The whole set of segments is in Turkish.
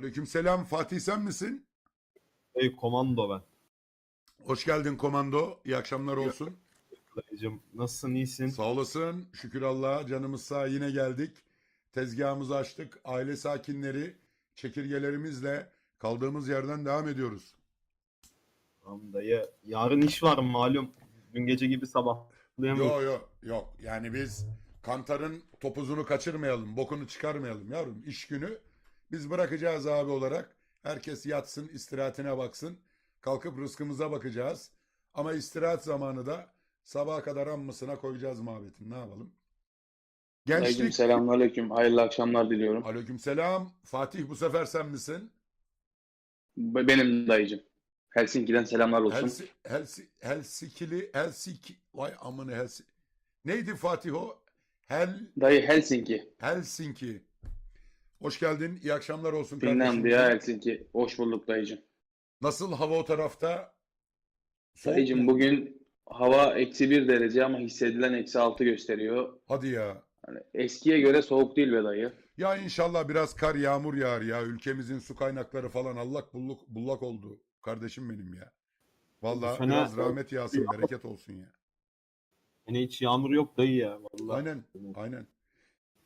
Aleykümselam Fatih sen misin? Ey komando ben. Hoş geldin komando. İyi akşamlar olsun. Dayıcım nasılsın iyisin? Sağ olasın. Şükür Allah'a canımız sağ yine geldik. Tezgahımızı açtık. Aile sakinleri çekirgelerimizle kaldığımız yerden devam ediyoruz. Tamam dayı. Yarın iş var malum. Dün gece gibi sabahlayamıyorum. Yok yok yok. Yani biz kantarın topuzunu kaçırmayalım. Bokunu çıkarmayalım yavrum. İş günü biz bırakacağız abi olarak. Herkes yatsın, istirahatine baksın. Kalkıp rızkımıza bakacağız. Ama istirahat zamanı da sabaha kadar ammısına koyacağız muhabbetin. Ne yapalım? Aleyküm Gençlik. selamünaleyküm. Hayırlı akşamlar diliyorum. Aleykümselam. Fatih bu sefer sen misin? Be- Benim dayıcım. Helsinki'den selamlar olsun. Helsi, Helsi, Helsikili, Helsiki, vay amını Helsi. Neydi Fatih o? Hel, Dayı Helsinki. Helsinki. Hoş geldin. İyi akşamlar olsun kardeşim. Finlandiya, Helsinki. Hoş bulduk dayıcım. Nasıl hava o tarafta? Soğuk Dayıcım mu? bugün hava eksi bir derece ama hissedilen eksi altı gösteriyor. Hadi ya. Hani eskiye göre soğuk değil be dayı. Ya inşallah biraz kar yağmur yağar ya. Ülkemizin su kaynakları falan allak bulluk, bullak oldu. Kardeşim benim ya. Vallahi sene- biraz rahmet yağsın, bereket olsun ya. Yine hiç yağmur yok dayı ya. Vallahi. Aynen, aynen.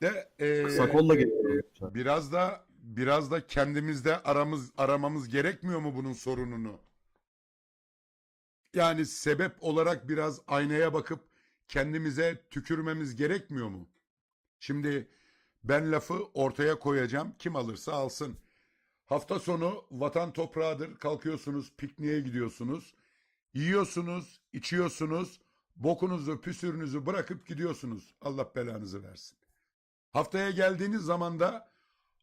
De e, Kısa kolla geliyorum. biraz da biraz da kendimizde aramız aramamız gerekmiyor mu bunun sorununu? Yani sebep olarak biraz aynaya bakıp kendimize tükürmemiz gerekmiyor mu? Şimdi ben lafı ortaya koyacağım. Kim alırsa alsın. Hafta sonu vatan toprağıdır. Kalkıyorsunuz, pikniğe gidiyorsunuz. Yiyorsunuz, içiyorsunuz. Bokunuzu, püsürünüzü bırakıp gidiyorsunuz. Allah belanızı versin. Haftaya geldiğiniz zaman da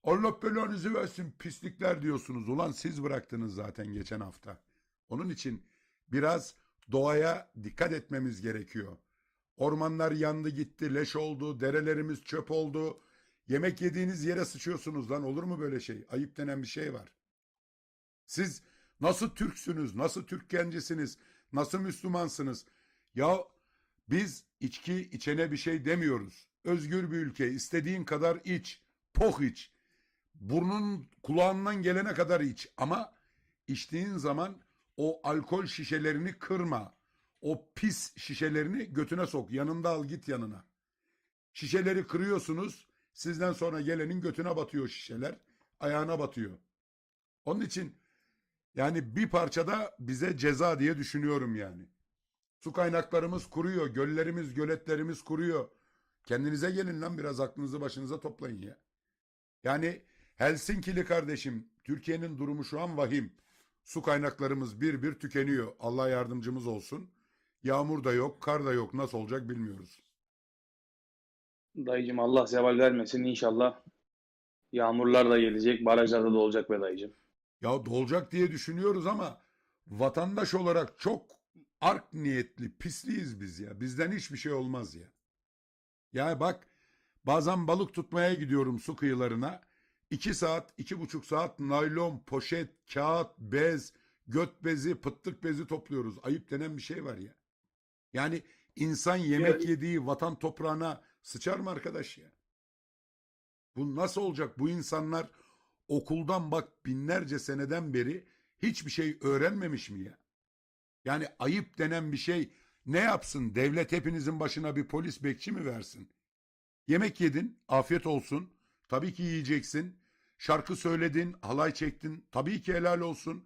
Allah belanızı versin pislikler diyorsunuz. Ulan siz bıraktınız zaten geçen hafta. Onun için biraz doğaya dikkat etmemiz gerekiyor. Ormanlar yandı gitti, leş oldu, derelerimiz çöp oldu. Yemek yediğiniz yere sıçıyorsunuz lan olur mu böyle şey? Ayıp denen bir şey var. Siz nasıl Türksünüz, nasıl Türk gencisiniz, nasıl Müslümansınız? Ya biz içki içene bir şey demiyoruz. Özgür bir ülke, istediğin kadar iç, poh iç. Burnun kulağından gelene kadar iç ama içtiğin zaman o alkol şişelerini kırma. O pis şişelerini götüne sok. Yanında al git yanına. Şişeleri kırıyorsunuz. Sizden sonra gelenin götüne batıyor şişeler. Ayağına batıyor. Onun için yani bir parçada bize ceza diye düşünüyorum yani. Su kaynaklarımız kuruyor. Göllerimiz, göletlerimiz kuruyor. Kendinize gelin lan biraz aklınızı başınıza toplayın ya. Yani Helsinkili kardeşim Türkiye'nin durumu şu an vahim. Su kaynaklarımız bir bir tükeniyor. Allah yardımcımız olsun. Yağmur da yok, kar da yok. Nasıl olacak bilmiyoruz. Dayıcım Allah zeval vermesin inşallah. Yağmurlar da gelecek, barajlarda da olacak be dayıcım. Ya dolacak diye düşünüyoruz ama vatandaş olarak çok ark niyetli, pisliyiz biz ya. Bizden hiçbir şey olmaz ya. Ya bak bazen balık tutmaya gidiyorum su kıyılarına. İki saat, iki buçuk saat naylon, poşet, kağıt, bez, göt bezi, pıttık bezi topluyoruz. Ayıp denen bir şey var ya. Yani insan yemek yediği vatan toprağına sıçar mı arkadaş ya? Bu nasıl olacak? Bu insanlar okuldan bak binlerce seneden beri hiçbir şey öğrenmemiş mi ya? Yani ayıp denen bir şey ne yapsın? Devlet hepinizin başına bir polis bekçi mi versin? Yemek yedin, afiyet olsun. Tabii ki yiyeceksin. Şarkı söyledin, halay çektin. Tabii ki helal olsun.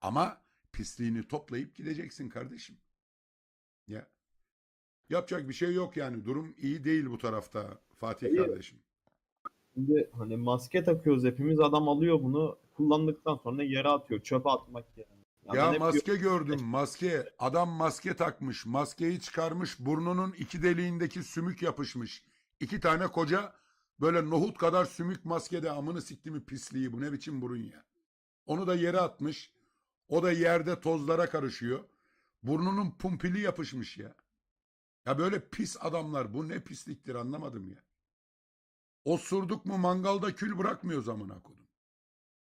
Ama pisliğini toplayıp gideceksin kardeşim. Ya. Yapacak bir şey yok yani. Durum iyi değil bu tarafta Fatih İyi. kardeşim. Şimdi hani maske takıyoruz hepimiz. Adam alıyor bunu kullandıktan sonra yere atıyor. Çöpe atmak yani. Ya hep maske gördüm maske. Adam maske takmış. Maskeyi çıkarmış. Burnunun iki deliğindeki sümük yapışmış. İki tane koca böyle nohut kadar sümük maskede amını siktimi pisliği. Bu ne biçim burun ya. Onu da yere atmış. O da yerde tozlara karışıyor. Burnunun pumpili yapışmış ya. Ya böyle pis adamlar bu ne pisliktir anlamadım ya. Osurduk mu mangalda kül bırakmıyoruz amına kodum.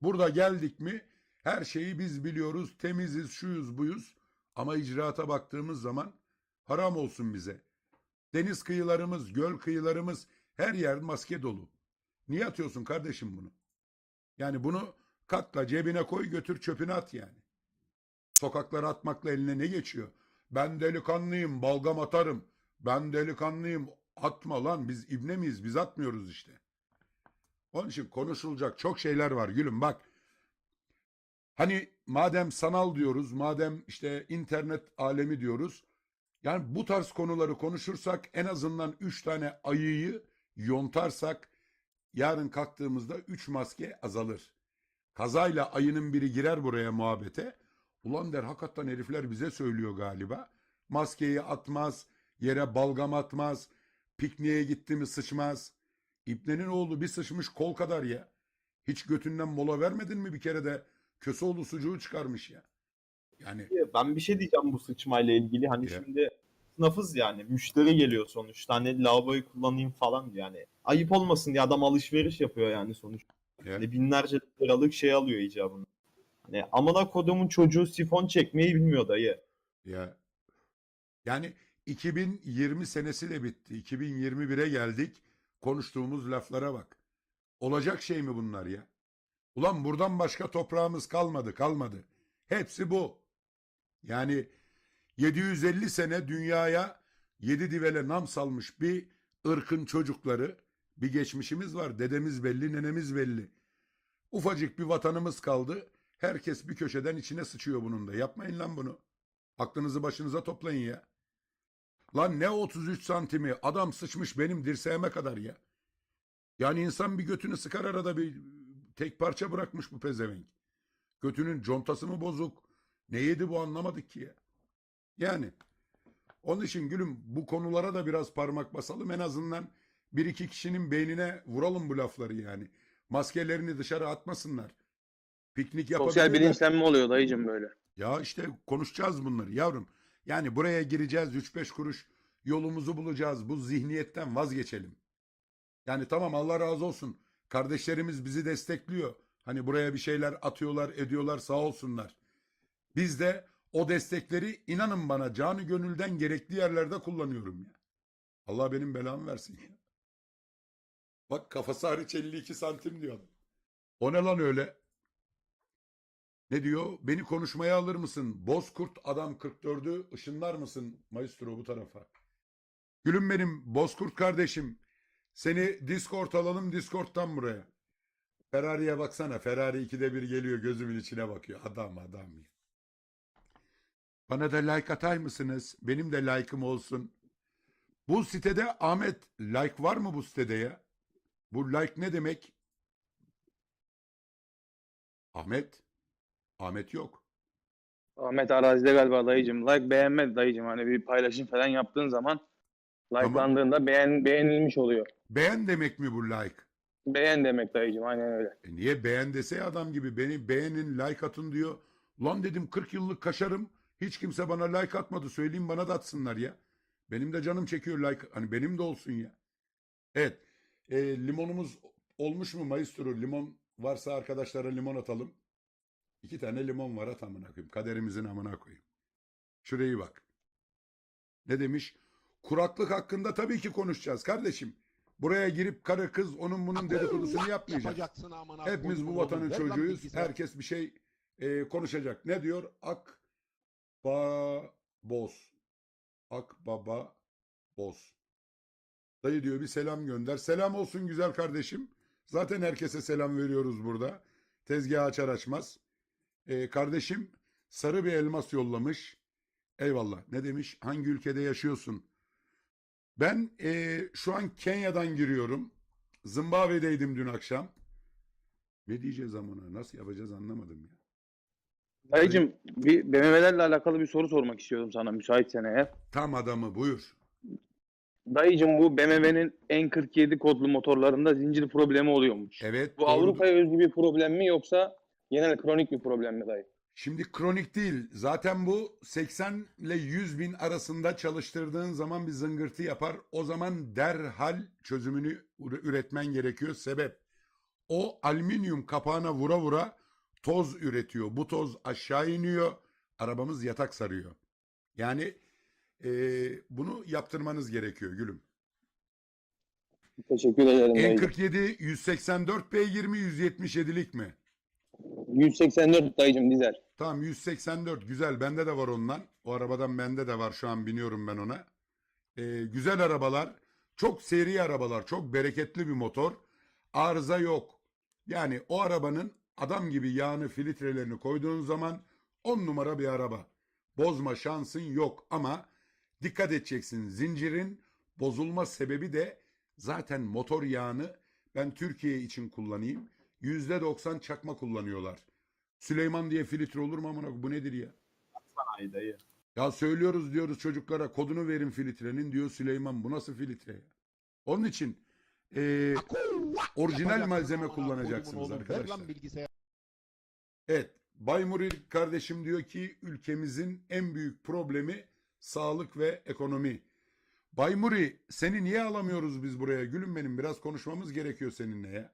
Burada geldik mi her şeyi biz biliyoruz, temiziz, şuyuz, buyuz. Ama icraata baktığımız zaman haram olsun bize. Deniz kıyılarımız, göl kıyılarımız her yer maske dolu. Niye atıyorsun kardeşim bunu? Yani bunu Katla cebine koy götür çöpüne at yani. Sokaklara atmakla eline ne geçiyor? Ben delikanlıyım balgam atarım. Ben delikanlıyım atma lan biz ibne miyiz biz atmıyoruz işte. Onun için konuşulacak çok şeyler var gülüm bak. Hani madem sanal diyoruz, madem işte internet alemi diyoruz. Yani bu tarz konuları konuşursak en azından 3 tane ayıyı yontarsak yarın kalktığımızda 3 maske azalır. Kazayla ayının biri girer buraya muhabbete. Ulan der hakikaten herifler bize söylüyor galiba. Maskeyi atmaz, yere balgam atmaz, pikniğe gitti mi sıçmaz. İbnenin oğlu bir sıçmış kol kadar ya. Hiç götünden mola vermedin mi bir kere de Köseoğlu sucuğu çıkarmış ya. Yani Ben bir şey diyeceğim bu sıçmayla ilgili. Hani Ya. şimdi sınıfız yani. Müşteri geliyor sonuçta. Hani lavaboyu kullanayım falan diyor yani. Ayıp olmasın diye adam alışveriş yapıyor yani sonuçta. ya, Hani binlerce liralık şey alıyor icabında. Hani amına kodumun çocuğu sifon çekmeyi bilmiyor dayı. ya. Yani 2020 senesi de bitti. 2021'e geldik. Konuştuğumuz laflara bak. Olacak şey mi bunlar ya? Ulan buradan başka toprağımız kalmadı, kalmadı. Hepsi bu. Yani 750 sene dünyaya yedi divele nam salmış bir ırkın çocukları, bir geçmişimiz var. Dedemiz belli, nenemiz belli. Ufacık bir vatanımız kaldı. Herkes bir köşeden içine sıçıyor bunun da. Yapmayın lan bunu. Aklınızı başınıza toplayın ya. Lan ne 33 santimi adam sıçmış benim dirseğime kadar ya. Yani insan bir götünü sıkar arada bir tek parça bırakmış bu pezevenk. Götünün contası mı bozuk? Ne yedi bu anlamadık ki ya. Yani onun için gülüm bu konulara da biraz parmak basalım en azından bir iki kişinin beynine vuralım bu lafları yani. Maskelerini dışarı atmasınlar. Piknik Sosyal yapabilirler. bilinçlenme oluyor dayıcım böyle. Ya işte konuşacağız bunları yavrum. Yani buraya gireceğiz 3-5 kuruş yolumuzu bulacağız. Bu zihniyetten vazgeçelim. Yani tamam Allah razı olsun. Kardeşlerimiz bizi destekliyor. Hani buraya bir şeyler atıyorlar, ediyorlar sağ olsunlar. Biz de o destekleri inanın bana canı gönülden gerekli yerlerde kullanıyorum ya. Allah benim belamı versin ya. Bak kafası hariç 52 santim diyor. O ne lan öyle? Ne diyor? Beni konuşmaya alır mısın? Bozkurt adam 44'ü ışınlar mısın maestro bu tarafa? Gülüm benim Bozkurt kardeşim. Seni Discord alalım Discord'dan buraya. Ferrari'ye baksana. Ferrari ikide bir geliyor gözümün içine bakıyor. Adam adam. Bana da like atay mısınız? Benim de like'ım olsun. Bu sitede Ahmet like var mı bu sitede ya? Bu like ne demek? Ahmet? Ahmet yok. Ahmet arazide galiba dayıcım. Like beğenmedi dayıcım. Hani bir paylaşım falan yaptığın zaman like'landığında beğen, beğenilmiş oluyor. Beğen demek mi bu like? Beğen demek dayıcım. Aynen öyle. E niye beğen dese adam gibi beni beğenin like atın diyor. Lan dedim 40 yıllık kaşarım. Hiç kimse bana like atmadı. Söyleyeyim bana da atsınlar ya. Benim de canım çekiyor like. Hani benim de olsun ya. Evet. E, limonumuz olmuş mu maestro? Limon varsa arkadaşlara limon atalım. İki tane limon var at amına koyayım. Kaderimizin amına koyayım. Şurayı bak. Ne demiş? Kuraklık hakkında tabii ki konuşacağız kardeşim. Buraya girip karı kız onun bunun dedikodusunu yapmayacağız. Yapacaksın amına Hepimiz bu koyduğum vatanın oğlum. Ver lan çocuğuyuz. Herkes bir şey e, konuşacak. Ne diyor? Ak ba boz. Ak baba boz. Dayı diyor bir selam gönder. Selam olsun güzel kardeşim. Zaten herkese selam veriyoruz burada. Tezgah açar açmaz. E, kardeşim sarı bir elmas yollamış. Eyvallah. Ne demiş? Hangi ülkede yaşıyorsun? Ben e, şu an Kenya'dan giriyorum. Zimbabwe'deydim dün akşam. Ne diyeceğiz amına? Nasıl yapacağız anlamadım ya. Dayıcım bir BMW'lerle alakalı bir soru sormak istiyordum sana müsaitsen eğer. Tam adamı buyur. Dayıcım bu BMW'nin N47 kodlu motorlarında zincir problemi oluyormuş. Evet. Bu doğrudur. Avrupa'ya özgü bir problem mi yoksa genel kronik bir problem mi dayı? Şimdi kronik değil. Zaten bu 80 ile 100 bin arasında çalıştırdığın zaman bir zıngırtı yapar. O zaman derhal çözümünü üre- üretmen gerekiyor. Sebep o alüminyum kapağına vura vura toz üretiyor. Bu toz aşağı iniyor. Arabamız yatak sarıyor. Yani eee, bunu yaptırmanız gerekiyor gülüm. Teşekkür ederim dayıcım. N47 184 beygir mi 177'lik mi? 184 dayıcım dizel. Tamam 184 güzel bende de var ondan. O arabadan bende de var şu an biniyorum ben ona. Ee, güzel arabalar. Çok seri arabalar. Çok bereketli bir motor. Arıza yok. Yani o arabanın adam gibi yağını filtrelerini koyduğun zaman 10 numara bir araba. Bozma şansın yok ama dikkat edeceksin. Zincirin bozulma sebebi de zaten motor yağını ben Türkiye için kullanayım. %90 çakma kullanıyorlar. Süleyman diye filtre olur mu amına koyayım? bu nedir ya? Ay dayı. Ya söylüyoruz diyoruz çocuklara kodunu verin filtrenin diyor Süleyman bu nasıl filtre ya? Onun için eee, orijinal malzeme kullanacaksınız arkadaşlar. Evet Baymuri kardeşim diyor ki ülkemizin en büyük problemi sağlık ve ekonomi. Baymuri seni niye alamıyoruz biz buraya gülüm benim biraz konuşmamız gerekiyor seninle ya.